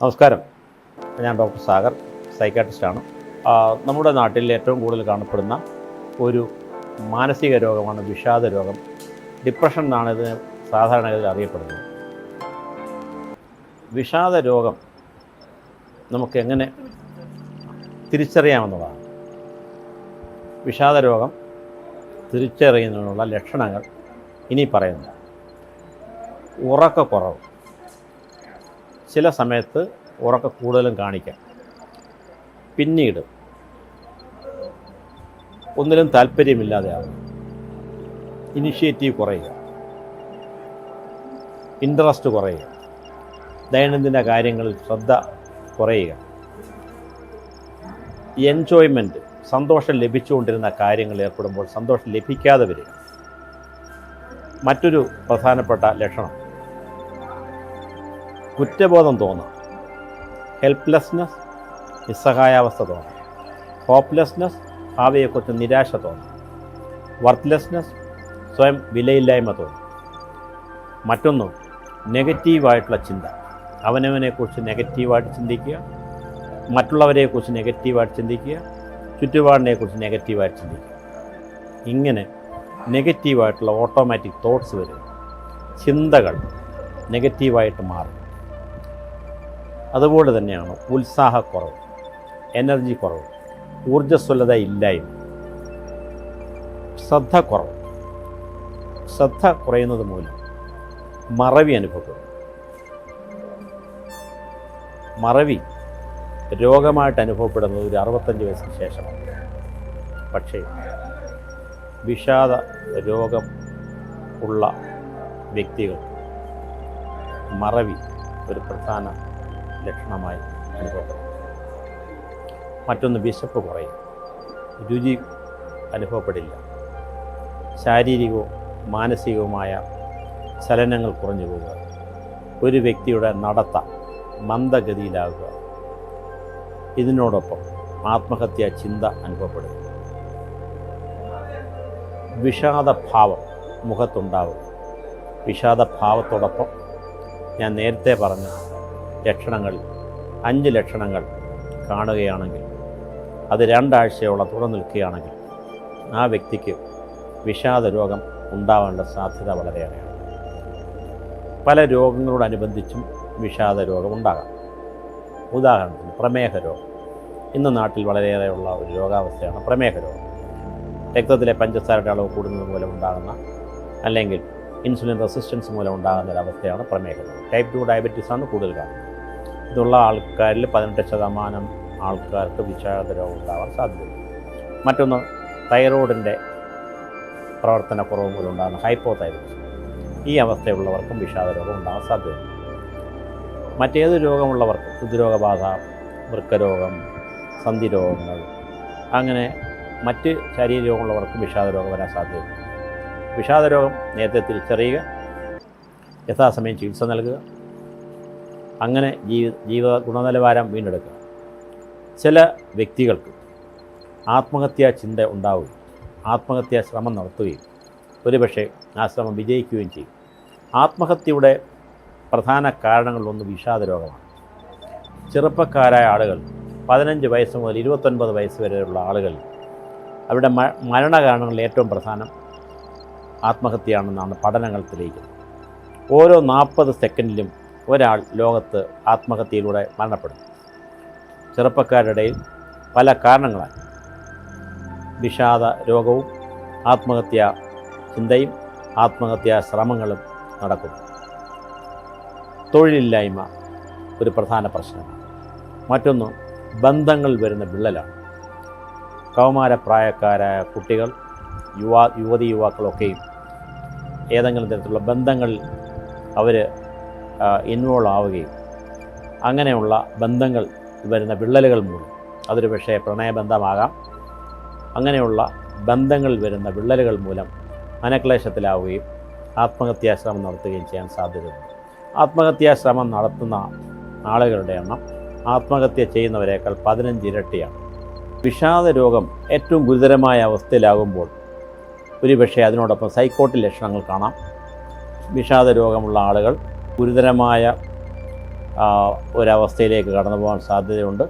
നമസ്കാരം. ഞാൻ ഡോക്ടർ സാഗർ സൈക്കാട്രിസ്റ്റാണ് നമ്മുടെ നാട്ടിൽ ഏറ്റവും കൂടുതൽ കാണപ്പെടുന്ന ഒരു മാനസിക രോഗമാണ് വിഷാദ രോഗം. ഡിപ്രഷൻ എന്നാണ് ഇതിന് സാധാരണഗതിയിൽ അറിയപ്പെടുന്നത്. വിഷാദ രോഗം നമുക്ക് എങ്ങനെ തിരിച്ചറിയാമെന്നുള്ളതാണ്. വിഷാദ രോഗം തിരിച്ചറിയുന്നതിനുള്ള ലക്ഷണങ്ങൾ ഇനി പറയുന്നു ഉറക്കക്കുറവ്. ചില സമയത്ത് ഉറക്ക കൂടുതലും കാണിക്കാം. പിന്നീട് ഒന്നിലും താല്പര്യമില്ലാതെയാകും ഇനിഷ്യേറ്റീവ് കുറയുക. ഇൻട്രസ്റ്റ് കുറയുക. ദൈനംദിന കാര്യങ്ങളിൽ ശ്രദ്ധ കുറയുക. എൻജോയ്മെന്റ് സന്തോഷം ലഭിച്ചുകൊണ്ടിരുന്ന കാര്യങ്ങൾ ഏർപ്പെടുമ്പോൾ സന്തോഷം ലഭിക്കാതെ വരിക. മറ്റൊരു പ്രധാനപ്പെട്ട ലക്ഷണം കുറ്റബോധം തോന്നാം. ഹെൽപ്ലെസ്നെസ് നിസ്സഹായാവസ്ഥ തോന്നാം. ഹോപ്പ്ലെസ്നെസ് ഭാവിയെക്കുറിച്ച് നിരാശ തോന്നാം. വർത്ത്ലെസ്നെസ് സ്വയം വിലയില്ലായ്മ തോന്നും. മറ്റൊന്ന് നെഗറ്റീവായിട്ടുള്ള ചിന്ത. അവനവനെക്കുറിച്ച് നെഗറ്റീവായിട്ട് ചിന്തിക്കുക. മറ്റുള്ളവരെക്കുറിച്ച് നെഗറ്റീവായിട്ട് ചിന്തിക്കുക. ചുറ്റുപാടിനെക്കുറിച്ച് നെഗറ്റീവായിട്ട് ചിന്തിക്കുക. ഇങ്ങനെ നെഗറ്റീവായിട്ടുള്ള ഓട്ടോമാറ്റിക് തോട്ട്സ് വരും ചിന്തകൾ നെഗറ്റീവായിട്ട് മാറും. അതുപോലെ തന്നെയാണ് ഉത്സാഹക്കുറവ് എനർജി കുറവ് ഊർജസ്വലത ഇല്ലായ്മ ശ്രദ്ധ കുറവ് ശ്രദ്ധ കുറയുന്നത് മൂലം മറവി അനുഭവപ്പെടും മറവി രോഗമായിട്ട് അനുഭവപ്പെടുന്നത് ഒരു അറുപത്തഞ്ച് വയസ്സിന് ശേഷമാണ്. പക്ഷേ വിഷാദ രോഗം ഉള്ള വ്യക്തികൾ മറവി ഒരു പ്രധാന ലക്ഷണമായി അനുഭവപ്പെടും. മറ്റൊന്ന് വിശപ്പ് കുറയും. രുചി അനുഭവപ്പെടില്ല. ശാരീരികവും മാനസികവുമായ ചലനങ്ങൾ കുറഞ്ഞു പോവുക ഒരു വ്യക്തിയുടെ നടത്ത മന്ദഗതിയിലാകുക. ഇതിനോടൊപ്പം ആത്മഹത്യാ ചിന്ത അനുഭവപ്പെടുക. വിഷാദഭാവം മുഖത്തുണ്ടാവുക വിഷാദഭാവത്തോടൊപ്പം ഞാൻ നേരത്തെ പറഞ്ഞ ലക്ഷണങ്ങൾ അഞ്ച് ലക്ഷണങ്ങൾ കാണുകയാണെങ്കിൽ അത് രണ്ടാഴ്ചയോളം തുടർ നിൽക്കുകയാണെങ്കിൽ ആ വ്യക്തിക്ക് വിഷാദ രോഗം ഉണ്ടാവാനുള്ള സാധ്യത വളരെയേറെയാണ്. പല രോഗങ്ങളോടനുബന്ധിച്ചും വിഷാദ രോഗം ഉണ്ടാകാം. ഉദാഹരണത്തിന് പ്രമേഹ രോഗം. ഇന്ന് നാട്ടിൽ വളരെയേറെയുള്ള ഒരു രോഗാവസ്ഥയാണ് പ്രമേഹ രോഗം. രക്തത്തിലെ പഞ്ചസാരയുടെ അളവ് കൂടുന്നത് മൂലം ഉണ്ടാകുന്ന അല്ലെങ്കിൽ ഇൻസുലിൻ റെസിസ്റ്റൻസ് മൂലം ഉണ്ടാകുന്ന ഒരു അവസ്ഥയാണ് പ്രമേഹ രോഗം. ടൈപ്പ് ടു ഡയബറ്റീസാണ് കൂടുതൽ കാണുന്നത്. ഇതുള്ള ആൾക്കാരിൽ പതിനെട്ട് ശതമാനം ആൾക്കാർക്ക് വിഷാദ രോഗം ഉണ്ടാവാൻ സാധ്യതയുണ്ട്. മറ്റൊന്ന് തൈറോയിഡിന്റെ പ്രവർത്തനക്കുറവ് മൂലം ഉണ്ടാകുന്ന ഹൈപ്പോ തൈറോയിഡ് ഈ അവസ്ഥയുള്ളവർക്കും വിഷാദ രോഗം ഉണ്ടാകാൻ സാധ്യതയുണ്ട്. മറ്റേത് രോഗമുള്ളവർക്കും ഹൃദ്രോഗബാധ വൃക്കരോഗം സന്ധി രോഗങ്ങൾ അങ്ങനെ മറ്റ് ശരീരരോഗമുള്ളവർക്കും വിഷാദ രോഗം വരാൻ സാധ്യതയുണ്ട്. വിഷാദ രോഗം നേരത്തെ തിരിച്ചറിയുക യഥാസമയം ചികിത്സ നൽകുക അങ്ങനെ ജീവ ജീവിത ഗുണനിലവാരം വീണ്ടെടുക്കുക ചില വ്യക്തികൾക്ക് ആത്മഹത്യാ ചിന്ത ഉണ്ടാവുകയും ആത്മഹത്യാ ശ്രമം നടത്തുകയും ഒരുപക്ഷെ ആ ശ്രമം വിജയിക്കുകയും ചെയ്യും. ആത്മഹത്യയുടെ പ്രധാന കാരണങ്ങളിലൊന്ന് വിഷാദ രോഗമാണ്. ചെറുപ്പക്കാരായ ആളുകൾ പതിനഞ്ച് വയസ്സ് മുതൽ ഇരുപത്തൊൻപത് വയസ്സ് വരെയുള്ള ആളുകൾ അവരുടെ മരണകാരണങ്ങളിൽ ഏറ്റവും പ്രധാനം ആത്മഹത്യയാണെന്നാണ് പഠനങ്ങൾ തെളിയിക്കുന്നത്. ഓരോ നാൽപ്പത് സെക്കൻഡിലും ഒരാൾ ലോകത്ത് ആത്മഹത്യയിലൂടെ മരണപ്പെടുന്നു. ചെറുപ്പക്കാരുടെ പല കാരണങ്ങളാൽ വിഷാദ രോഗവും ആത്മഹത്യാ ചിന്തയും ആത്മഹത്യാ ശ്രമങ്ങളും നടക്കുന്നു. തൊഴിലില്ലായ്മ ഒരു പ്രധാന പ്രശ്നമാണ്. മറ്റൊന്ന് ബന്ധങ്ങൾ വരുന്ന വിള്ളലാണ്. കൗമാരപ്രായക്കാരായ കുട്ടികൾ യുവാ യുവതി യുവാക്കളൊക്കെയും ഏതെങ്കിലും തരത്തിലുള്ള ബന്ധങ്ങളിൽ അവർ ഇൻവോൾവ് ആവുകയും അങ്ങനെയുള്ള ബന്ധങ്ങൾ വരുന്ന വിള്ളലുകൾ മൂലം അതൊരു പക്ഷേ പ്രണയബന്ധമാകാം. അങ്ങനെയുള്ള ബന്ധങ്ങൾ വരുന്ന വിള്ളലുകൾ മൂലം മനക്ലേശത്തിലാവുകയും ആത്മഹത്യാശ്രമം നടത്തുകയും ചെയ്യാൻ സാധ്യതയുണ്ട്. ആത്മഹത്യാശ്രമം നടത്തുന്ന ആളുകളുടെ എണ്ണം ആത്മഹത്യ ചെയ്യുന്നവരേക്കാൾ പതിനഞ്ച് ഇരട്ടിയാണ്. വിഷാദ രോഗം ഏറ്റവും ഗുരുതരമായ അവസ്ഥയിലാകുമ്പോൾ ഒരുപക്ഷെ അതിനോടൊപ്പം സൈക്കോട്ടിക് ലക്ഷണങ്ങൾ കാണാം. വിഷാദ രോഗമുള്ള ആളുകൾ ഗുരുതരമായ ഒരവസ്ഥയിലേക്ക് കടന്നു പോകാൻ സാധ്യതയുണ്ട്.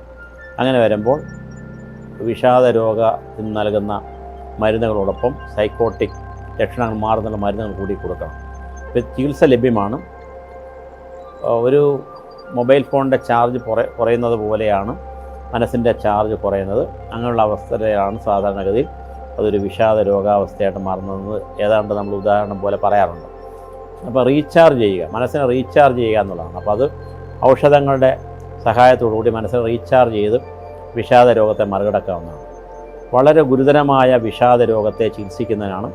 അങ്ങനെ വരുമ്പോൾ വിഷാദ രോഗത്തിന് നൽകുന്ന മരുന്നുകളോടൊപ്പം സൈക്കോട്ടിക് ലക്ഷണങ്ങൾ മാറുന്നുള്ള മരുന്നുകൾ കൂടി കൊടുക്കണം. ചികിത്സ ലഭ്യമാണ്. ഒരു മൊബൈൽ ഫോണിന്റെ ചാർജ് കുറ കുറയുന്നത് പോലെയാണ് മനസ്സിന്റെ ചാർജ് കുറയുന്നത്. അങ്ങനെയുള്ള അവസ്ഥയാണ് സാധാരണഗതിയിൽ അതൊരു വിഷാദ രോഗാവസ്ഥയായിട്ട് മാറുന്നത് ഏതാണ്ട് നമ്മൾ ഉദാഹരണം പോലെ പറയാറുണ്ട്. അപ്പോൾ റീചാർജ് ചെയ്യുക മനസ്സിനെ റീചാർജ് ചെയ്യുക എന്നുള്ളതാണ്. അപ്പോൾ അത് ഔഷധങ്ങളുടെ സഹായത്തോടു കൂടി മനസ്സിനെ റീചാർജ് ചെയ്ത് വിഷാദ രോഗത്തെ മറികടക്കാവുന്നതാണ്. വളരെ ഗുരുതരമായ വിഷാദ രോഗത്തെ ചികിത്സിക്കുന്നതിനാണ്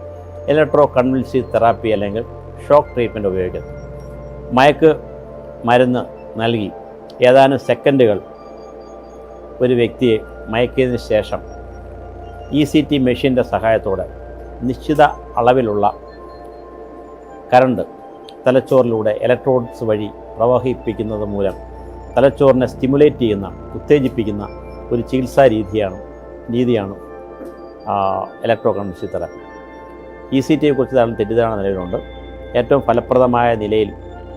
ഇലക്ട്രോ കൺവിൽസീവ് തെറാപ്പി അല്ലെങ്കിൽ ഷോക്ക് ട്രീറ്റ്മെന്റ് ഉപയോഗിക്കുന്നത്. മയക്ക് മരുന്ന് നൽകി ഏതാനും സെക്കൻഡുകൾ ഒരു വ്യക്തിയെ മയക്കിയതിന് ശേഷം ഇ സി ടി മെഷീന്റെ സഹായത്തോടെ നിശ്ചിത അളവിലുള്ള കറണ്ട് തലച്ചോറിലൂടെ ഇലക്ട്രോഡ്സ് വഴി പ്രവഹിപ്പിക്കുന്നത് മൂലം തലച്ചോറിനെ സ്റ്റിമുലേറ്റ് ചെയ്യുന്ന ഉത്തേജിപ്പിക്കുന്ന ഒരു ചികിത്സാ രീതിയാണ് രീതിയാണ് electro convention therapy E C ടിയെ കുറിച്ച് ധാരാളം തെറ്റിദ്ധാരണ നിലവിലുണ്ട്. ഏറ്റവും ഫലപ്രദമായ നിലയിൽ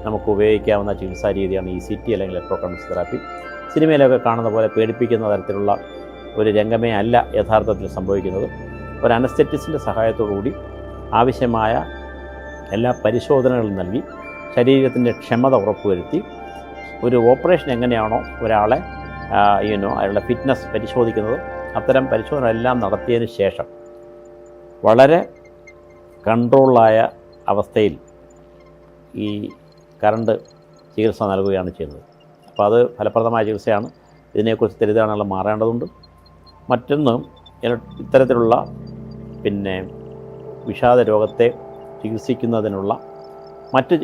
നമുക്ക് ഉപയോഗിക്കാവുന്ന ചികിത്സാ രീതിയാണ് ഇ സി ടി അല്ലെങ്കിൽ ഇലക്ട്രോ കൺവെൻഷൻ തെറാപ്പി സിനിമയിലൊക്കെ കാണുന്ന പോലെ പേടിപ്പിക്കുന്ന തരത്തിലുള്ള ഒരു രംഗമേ അല്ല യഥാർത്ഥത്തിൽ സംഭവിക്കുന്നത്. ഒരു അനസ്തെറ്റിസിന്റെ സഹായത്തോടുകൂടി ആവശ്യമായ എല്ലാ പരിശോധനകളും നൽകി ശരീരത്തിന്റെ ക്ഷമത ഉറപ്പുവരുത്തി. ഒരു ഓപ്പറേഷൻ എങ്ങനെയാണോ ഒരാളെ യുനോ അയാളുടെ ഫിറ്റ്നസ് പരിശോധിക്കുന്നത് അത്തരം പരിശോധന എല്ലാം നടത്തിയതിന് ശേഷം വളരെ കൺട്രോളായ അവസ്ഥയിൽ ഈ കറണ്ട് ചികിത്സ നൽകുകയാണ് ചെയ്യുന്നത്. അപ്പോൾ അത് ഫലപ്രദമായ ചികിത്സയാണ്. ഇതിനെക്കുറിച്ച് തെറ്റിദ്ധാരണകൾ മാറേണ്ടതുണ്ട്. മറ്റൊന്ന് ഇത്തരത്തിലുള്ള പിന്നെ വിഷാദ രോഗത്തെ ചികിത്സിക്കുന്നതിനുള്ള മറ്റ്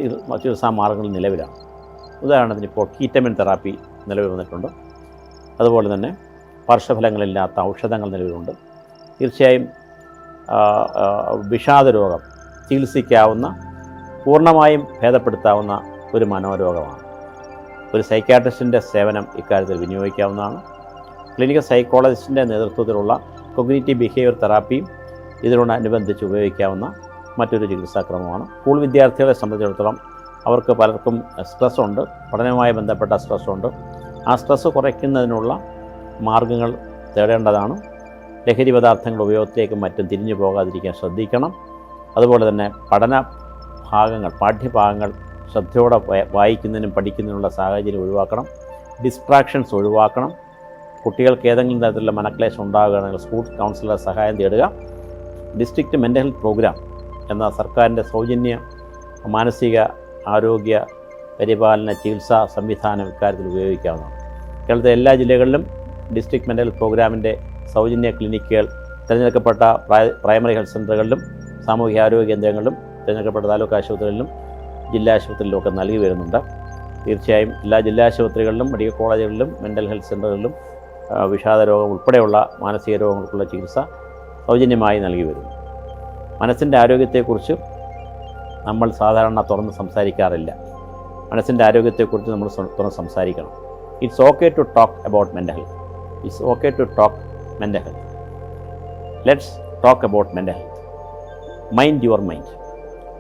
ചികിത്സ മാർഗങ്ങൾ നിലവിലാണ്. ഉദാഹരണത്തിന് ഇപ്പോൾ കീറ്റമിൻ തെറാപ്പി നിലവിൽ വന്നിട്ടുണ്ട്. അതുപോലെ തന്നെ പാർശ്വഫലങ്ങളില്ലാത്ത ഔഷധങ്ങൾ നിലവിലുണ്ട്. തീർച്ചയായും വിഷാദ രോഗം ചികിത്സിക്കാവുന്ന പൂർണമായും ഭേദപ്പെടുത്താവുന്ന ഒരു മനോരോഗമാണ്. ഒരു സൈക്കാട്രിസ്റ്റിന്റെ സേവനം ഇക്കാര്യത്തിൽ വിനിയോഗിക്കാവുന്നതാണ്. ക്ലിനിക്കൽ സൈക്കോളജിസ്റ്റിന്റെ നേതൃത്വത്തിലുള്ള കൊഗ്നേറ്റീവ് ബിഹേവിയർ തെറാപ്പിയും ഇതിനോടനുബന്ധിച്ച് ഉപയോഗിക്കാവുന്ന മറ്റൊരു ചികിത്സാക്രമമാണ്. സ്കൂൾ വിദ്യാർത്ഥികളെ സംബന്ധിച്ചിടത്തോളം അവർക്ക് പലർക്കും സ്ട്രെസ് ഉണ്ട് പഠനവുമായി ബന്ധപ്പെട്ട സ്ട്രെസ് ഉണ്ട് ആ സ്ട്രെസ് കുറയ്ക്കുന്നതിനുള്ള മാർഗങ്ങൾ തേടേണ്ടതാണ്. ലഹരി പദാർത്ഥങ്ങൾ ഉപയോഗത്തിലേക്കും മറ്റും തിരിഞ്ഞു പോകാതിരിക്കാൻ ശ്രദ്ധിക്കണം. അതുപോലെ തന്നെ പഠന ഭാഗങ്ങൾ പാഠ്യഭാഗങ്ങൾ ശ്രദ്ധയോടെ വായിക്കുന്നതിനും പഠിക്കുന്നതിനുള്ള സാഹചര്യം ഒഴിവാക്കണം. ഡിസ്ട്രാക്ഷൻസ് ഒഴിവാക്കണം. കുട്ടികൾക്ക് ഏതെങ്കിലും തരത്തിലുള്ള മനക്ലേശം ഉണ്ടാകുകയാണെങ്കിൽ സ്കൂൾ കൗൺസിലർ സഹായം തേടുക. ഡിസ്ട്രിക്റ്റ് മെന്റൽ ഹെൽത്ത് പ്രോഗ്രാം എന്ന സർക്കാരിന്റെ സൗജന്യ മാനസിക ആരോഗ്യ പരിപാലന ചികിത്സാ സംവിധാനം ഇക്കാര്യത്തിൽ ഉപയോഗിക്കാവുന്നതാണ്. കേരളത്തിലെ എല്ലാ ജില്ലകളിലും ഡിസ്ട്രിക്ട് മെന്റൽ പ്രോഗ്രാമിന്റെ സൗജന്യ ക്ലിനിക്കുകൾ തിരഞ്ഞെടുക്കപ്പെട്ട പ്രൈമറി ഹെൽത്ത് സെന്ററുകളിലും ആരോഗ്യ കേന്ദ്രങ്ങളിലും തിരഞ്ഞെടുക്കപ്പെട്ട താലൂക്ക് ആശുപത്രികളിലും ജില്ലാ ആശുപത്രിയിലും ഒക്കെ നൽകി വരുന്നുണ്ട്. തീർച്ചയായും എല്ലാ ജില്ലാ ആശുപത്രികളിലും മെഡിക്കൽ കോളേജുകളിലും മെന്റൽ ഹെൽത്ത് സെന്ററുകളിലും വിഷാദ രോഗം ഉൾപ്പെടെയുള്ള മാനസിക രോഗങ്ങൾക്കുള്ള ചികിത്സ സൗജന്യമായി നൽകി വരുന്നു. മനസ്സിന്റെ ആരോഗ്യത്തെക്കുറിച്ച് നമ്മൾ സാധാരണ തുറന്ന് സംസാരിക്കാറില്ല. മനസ്സിന്റെ ആരോഗ്യത്തെക്കുറിച്ച് നമ്മൾ തുറന്ന് സംസാരിക്കണം. It's okay to talk about mental health it's okay to talk mental health let's talk about mental health mind your mind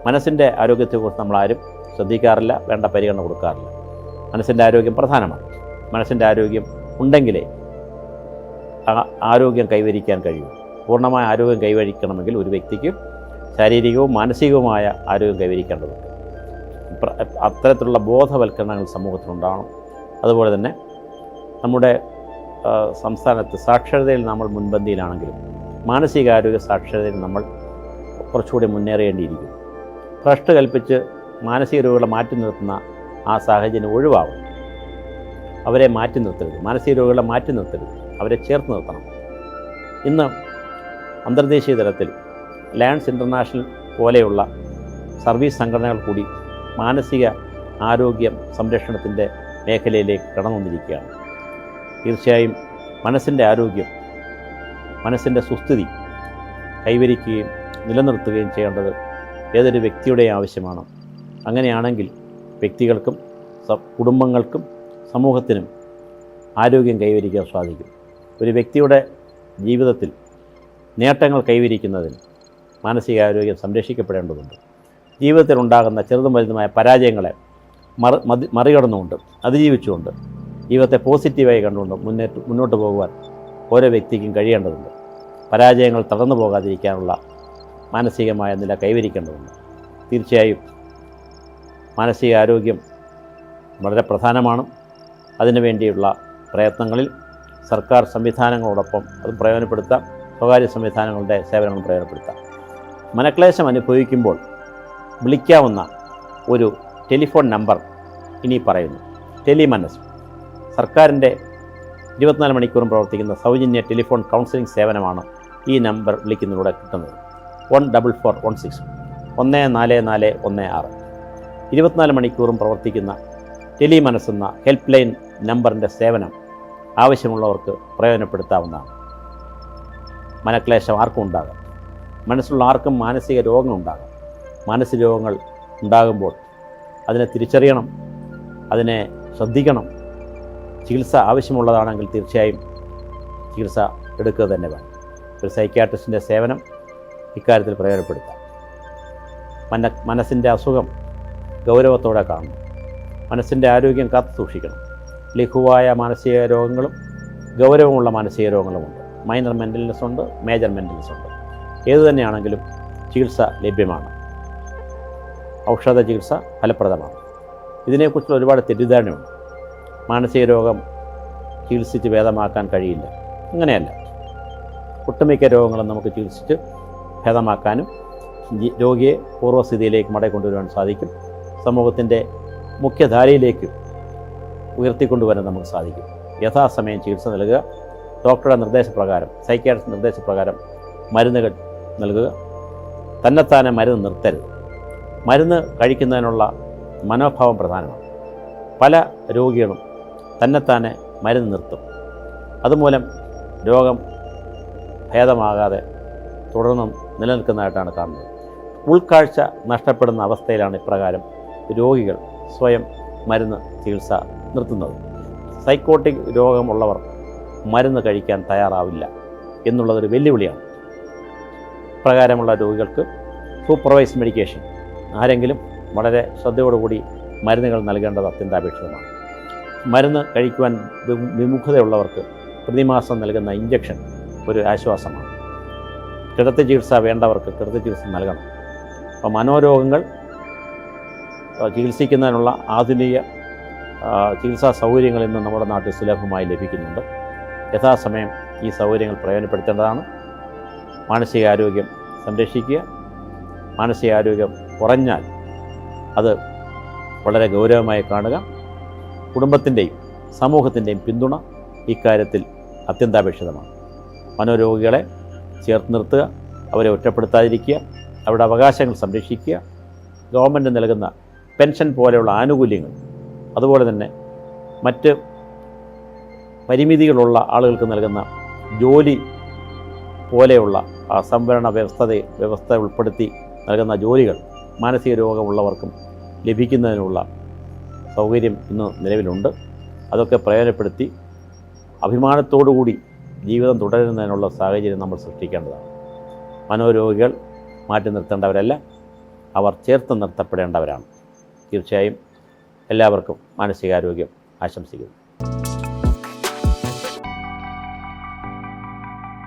മനസ്സിന്റെ ആരോഗ്യത്തെക്കുറിച്ച് ആരും ശ്രദ്ധിക്കാറില്ല വേണ്ട പരിഗണന കൊടുക്കാറില്ല. മനസ്സിന്റെ ആരോഗ്യം പ്രധാനമാണ്. മനസ്സിന്റെ ആരോഗ്യം ഉണ്ടെങ്കിലേ ആരോഗ്യം കൈവരിക്കാൻ കഴിയൂ. പൂർണമായ ആരോഗ്യം കൈവരിക്കണമെങ്കിൽ ഒരു വ്യക്തിക്ക് ശാരീരികവും മാനസികവുമായ ആരോഗ്യം കൈവരിക്കേണ്ടതുണ്ട്. അത്തരത്തിലുള്ള ബോധവൽക്കരണങ്ങൾ സമൂഹത്തിലുണ്ടാകണം അതുപോലെ തന്നെ നമ്മുടെ സംസ്ഥാനത്ത് സാക്ഷരതയിൽ നമ്മൾ മുൻപന്തിയിലാണെങ്കിലും മാനസികാരോഗ്യ സാക്ഷരതയിൽ നമ്മൾ കുറച്ചുകൂടി മുന്നേറേണ്ടിയിരിക്കുന്നു. ഭ്രഷ്ട് കൽപ്പിച്ച് മാനസിക രോഗികളെ മാറ്റി നിർത്തുന്ന ആ സാഹചര്യം ഒഴിവാകും അവരെ മാറ്റി നിർത്തരുത്. മാനസിക രോഗികളെ മാറ്റി നിർത്തരുത്. അവരെ ചേർത്ത് നിർത്തണം. ഇന്ന് അന്തർദേശീയ തലത്തിൽ ലയൺസ് ഇന്റർനാഷണൽ പോലെയുള്ള സർവീസ് സംഘടനകൾ കൂടി മാനസിക ആരോഗ്യം സംരക്ഷണത്തിന്റെ മേഖലയിലേക്ക് കടന്നു വന്നിരിക്കുകയാണ് തീർച്ചയായും മനസ്സിന്റെ ആരോഗ്യം മനസ്സിന്റെ സുസ്ഥിതി കൈവരിക്കുകയും നിലനിർത്തുകയും ചെയ്യേണ്ടത് ഏതൊരു വ്യക്തിയുടെയും ആവശ്യമാണ്. അങ്ങനെയാണെങ്കിൽ വ്യക്തികൾക്കും കുടുംബങ്ങൾക്കും സമൂഹത്തിനും ആരോഗ്യം കൈവരിക്കാൻ സാധിക്കും. ഒരു വ്യക്തിയുടെ ജീവിതത്തിൽ നേട്ടങ്ങൾ കൈവരിക്കുന്നതിന് മാനസികാരോഗ്യം സംരക്ഷിക്കപ്പെടേണ്ടതുണ്ട്. ജീവിതത്തിൽ ഉണ്ടാകുന്ന ചെറുതും വലുതുമായ പരാജയങ്ങളെ മറി മതി മറികടന്നുകൊണ്ട് അതിജീവിച്ചുകൊണ്ട് ജീവിതത്തെ പോസിറ്റീവായി കണ്ടുകൊണ്ട് മുന്നേറ്റ് മുന്നോട്ട് പോകുവാൻ ഓരോ വ്യക്തിക്കും കഴിയേണ്ടതുണ്ട്. പരാജയങ്ങൾ തടന്നു പോകാതിരിക്കാനുള്ള മാനസികമായ നില കൈവരിക്കേണ്ടതുണ്ട്. തീർച്ചയായും മാനസികാരോഗ്യം വളരെ പ്രധാനമാണ്. അതിനുവേണ്ടിയുള്ള പ്രയത്നങ്ങളിൽ സർക്കാർ സംവിധാനങ്ങളോടൊപ്പം അത് പ്രയോജനപ്പെടുത്താം. സ്വകാര്യ സംവിധാനങ്ങളുടെ സേവനങ്ങൾ പ്രയോജനപ്പെടുത്താം. മനക്ലേശം അനുഭവിക്കുമ്പോൾ വിളിക്കാവുന്ന ഒരു ടെലിഫോൺ നമ്പർ ഇനി പറയുന്നു. ടെലിമനസ്. സർക്കാരിന്റെ ഇരുപത്തിനാല് മണിക്കൂറും പ്രവർത്തിക്കുന്ന സൗജന്യ ടെലിഫോൺ കൗൺസിലിംഗ് സേവനമാണ് ഈ നമ്പർ വിളിക്കുന്നതിലൂടെ കിട്ടുന്നത്. One double four one six ഒന്ന് നാല് നാല് ഒന്ന് ആറ്. ഇരുപത്തിനാല് മണിക്കൂറും പ്രവർത്തിക്കുന്ന ടെലിമനസ് എന്ന ഹെൽപ്പ് ലൈൻ നമ്പറിന്റെ സേവനം ആവശ്യമുള്ളവർക്ക് പ്രയോജനപ്പെടുത്താവുന്നതാണ്. മനക്ലേശം ആർക്കും ഉണ്ടാകാം. മനസ്സിലുള്ള ആർക്കും മാനസിക രോഗങ്ങളുണ്ടാകാം മാനസിക രോഗങ്ങൾ ഉണ്ടാകുമ്പോൾ അതിനെ തിരിച്ചറിയണം അതിനെ ശ്രദ്ധിക്കണം. ചികിത്സ ആവശ്യമുള്ളതാണെങ്കിൽ തീർച്ചയായും ചികിത്സ എടുക്കുക തന്നെ വേണം. ഒരു സൈക്യാട്രിസ്റ്റിന്റെ സേവനം ഇക്കാര്യത്തിൽ പ്രയോജനപ്പെടുത്താം. മന മനസ്സിന്റെ അസുഖം ഗൗരവത്തോടെ കാണണം. മനസ്സിന്റെ ആരോഗ്യം കാത്തു സൂക്ഷിക്കണം. ലഘുവായ മാനസിക രോഗങ്ങളും ഗൗരവമുള്ള മാനസിക രോഗങ്ങളുമുണ്ട്. മൈനർ മെന്റലിനെസ് ഉണ്ട് മേജർ മെന്റലിനെസ് ഉണ്ട്. ഏതു തന്നെയാണെങ്കിലും ചികിത്സ ലഭ്യമാണ്. ഔഷധ ചികിത്സ ഫലപ്രദമാണ്. ഇതിനെക്കുറിച്ചുള്ള ഒരുപാട് തെറ്റിദ്ധാരണയുണ്ട്. മാനസിക രോഗം ചികിത്സിച്ച് ഭേദമാക്കാൻ കഴിയില്ല. അങ്ങനെയല്ല. ഒട്ടുമിക്ക രോഗങ്ങളും നമുക്ക് ചികിത്സിച്ച് ഭേദമാക്കാനും രോഗിയെ പൂർവസ്ഥിതിയിലേക്ക് മടക്കൊണ്ടുവരാൻ സാധിക്കും. സമൂഹത്തിന്റെ മുഖ്യധാരയിലേക്ക് ഉയർത്തിക്കൊണ്ടുവരാൻ നമുക്ക് സാധിക്കും. യഥാസമയം ചികിത്സ നൽകുക. ഡോക്ടറുടെ നിർദ്ദേശപ്രകാരം സൈക്യാട്രിസ്റ്റ് നിർദ്ദേശപ്രകാരം മരുന്നുകൾ നൽകുക. തന്നെത്താനെ മരുന്ന് നിർത്തരുത്. മരുന്ന് കഴിക്കുന്നതിനുള്ള മനോഭാവം പ്രധാനമാണ്. പല രോഗികളും തന്നെത്താനെ മരുന്ന് നിർത്തും. അതുമൂലം രോഗം ഭേദമാകാതെ തുടർന്നും നിലനിൽക്കുന്നതായിട്ടാണ് കാണുന്നത്. ഉൾക്കാഴ്ച നഷ്ടപ്പെടുന്ന അവസ്ഥയിലാണ് ഇപ്രകാരം രോഗികൾ സ്വയം മരുന്ന് ചികിത്സ നിർത്തുന്നത്. സൈക്കോട്ടിക് രോഗമുള്ളവർ മരുന്ന് കഴിക്കാൻ തയ്യാറാവില്ല എന്നുള്ളതൊരു വെല്ലുവിളിയാണ്. ഇപ്രകാരമുള്ള രോഗികൾക്ക് സൂപ്പർവൈസ് മെഡിക്കേഷൻ. ആരെങ്കിലും വളരെ ശ്രദ്ധയോടുകൂടി മരുന്നുകൾ നൽകേണ്ടത് അത്യന്താപേക്ഷിതമാണ്. മരുന്ന് കഴിക്കുവാൻ വിമുഖതയുള്ളവർക്ക് പ്രതിമാസം നൽകുന്ന ഇഞ്ചക്ഷൻ ഒരു ആശ്വാസമാണ്. കിടത്തി ചികിത്സ വേണ്ടവർക്ക് കിടത്തി ചികിത്സ നൽകണം. അപ്പോൾ മനോരോഗങ്ങൾ ചികിത്സിക്കുന്നതിനുള്ള ആധുനിക ചികിത്സാ സൗകര്യങ്ങൾ ഇന്ന് നമ്മുടെ നാട്ടിൽ സുലഭമായി ലഭിക്കുന്നുണ്ട്. യഥാസമയം ഈ സൗകര്യങ്ങൾ പ്രയോജനപ്പെടുത്തേണ്ടതാണ്. മാനസികാരോഗ്യം സംരക്ഷിക്കുക. മാനസികാരോഗ്യം കുറഞ്ഞാൽ അത് വളരെ ഗൗരവമായി കാണുക. കുടുംബത്തിന്റെയും സമൂഹത്തിന്റെയും പിന്തുണ ഇക്കാര്യത്തിൽ അത്യന്താപേക്ഷിതമാണ്. മനോരോഗികളെ ചേർത്ത് നിർത്തുക അവരെ ഒറ്റപ്പെടുത്താതിരിക്കുക അവരുടെ അവകാശങ്ങൾ സംരക്ഷിക്കുക ഗവൺമെന്റ് നൽകുന്ന പെൻഷൻ പോലെയുള്ള ആനുകൂല്യങ്ങൾ അതുപോലെ തന്നെ മറ്റ് പരിമിതികളുള്ള ആളുകൾക്ക് നൽകുന്ന ജോലി പോലെയുള്ള സംവരണ വ്യവസ്ഥതയെ വ്യവസ്ഥ ഉൾപ്പെടുത്തി നൽകുന്ന ജോലികൾ മാനസിക രോഗമുള്ളവർക്കും ലഭിക്കുന്നതിനുള്ള സൗകര്യം ഇന്ന് നിലവിലുണ്ട്. അതൊക്കെ പ്രയോജനപ്പെടുത്തി അഭിമാനത്തോടുകൂടി ജീവിതം തുടരുന്നതിനുള്ള സാഹചര്യം നമ്മൾ സൃഷ്ടിക്കേണ്ടതാണ്. മനോരോഗികൾ മാറ്റി നിർത്തേണ്ടവരല്ല അവർ ചേർത്ത് നിർത്തപ്പെടേണ്ടവരാണ്. തീർച്ചയായും എല്ലാവർക്കും മാനസികാരോഗ്യം ആശംസിക്കുന്നു.